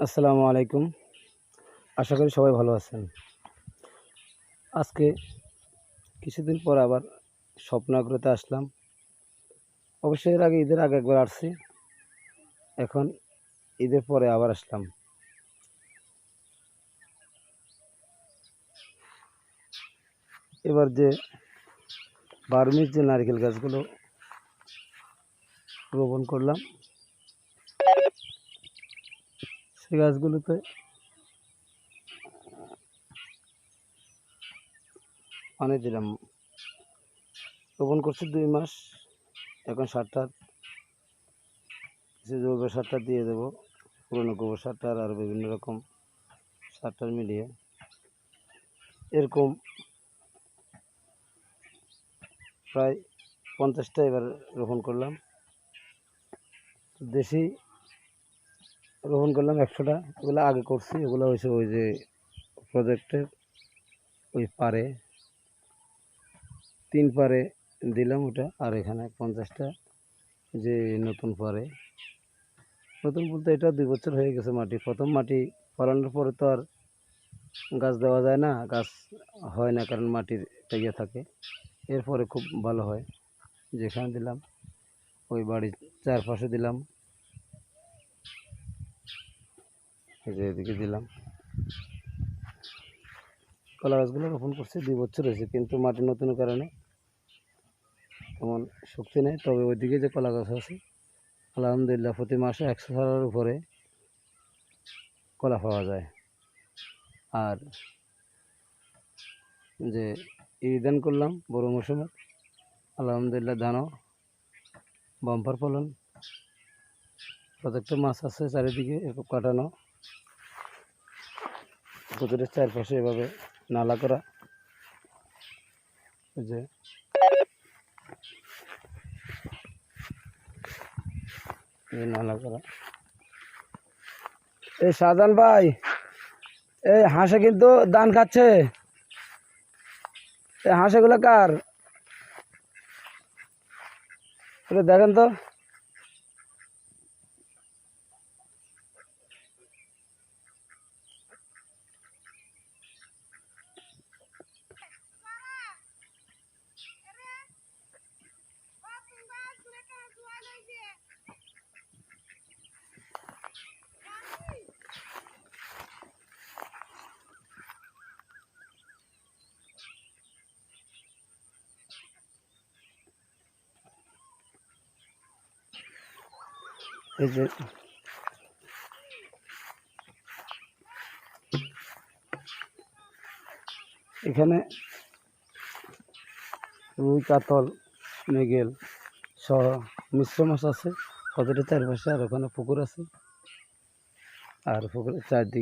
আসসালামু আলাইকুম। আশা করি সবাই ভালো আছেন। আজকে কিছুদিন পর আবার স্বপ্নাগ্রতে আসলাম। অবশ্যই এর আগে ঈদের আগে একবার আসছি। এখন ঈদের পরে আবার আসলাম। এবার যে বার্মির যে নারকেল গাছগুলো রোপণ করলাম সেই গাছগুলোতে। পানি দিলাম। রোপণ করছি দুই মাস। এখন সারটা কিছু জৈব সারটা দিয়ে দেবো। পুরনো গোবর সারটা আর বিভিন্ন রকম সারটার মিলিয়ে। এরকম প্রায় পঞ্চাশটা এবার রোপণ করলাম। দেশি রোপণ করলাম একশোটা। এগুলো আগে করছি এগুলো হয়েছে ওই যে প্রজেক্টের ওই পারে। তিন পারে দিলাম ওটা, আর এখানে পঞ্চাশটা যে নতুন পারে। নতুন বলতে এটা দুই বছর হয়ে গেছে মাটি। প্রথম মাটি ফলানোর পরে তো আর গাছ দেওয়া যায় না, গাছ হয় না কারণ মাটির ইয়ে থাকে। এরপরে খুব ভালো হয়। যেখানে দিলাম, ওই বাড়ির চারপাশে দিলাম। এই যে এদিকে দিলাম। কলা গাছগুলো রোপণ করছে, দুই বছর হয়েছে, কিন্তু মাটি নতুন কারণে তেমন শক্তি নেই। তবে ওইদিকে যে কলা গাছ আছে, আলহামদুলিল্লাহ প্রতি মাসে একশো ছাড়ার উপরে কলা পাওয়া যায়। আর যে ইদান করলাম, বড় মৌসুমে, আলহামদুলিল্লাহ ধানও বাম্পার ফলন। প্রত্যেকটা মাছ আছে চারিদিকে কাটানো। পুকুরের চারপাশে এভাবে নালা করা। যে। নালা করা। এই শাহজান ভাই, এই হাঁসে কিন্তু দান খাচ্ছে। এই হাঁসেগুলো কার? দেখেন তো। এখানে রুই, কাতল, মৃগেল সহ মিশ্র মাছ আছে। কতটা চারপাশে আর ওখানে পুকুর আছে। আর পুকুরের চারদিকে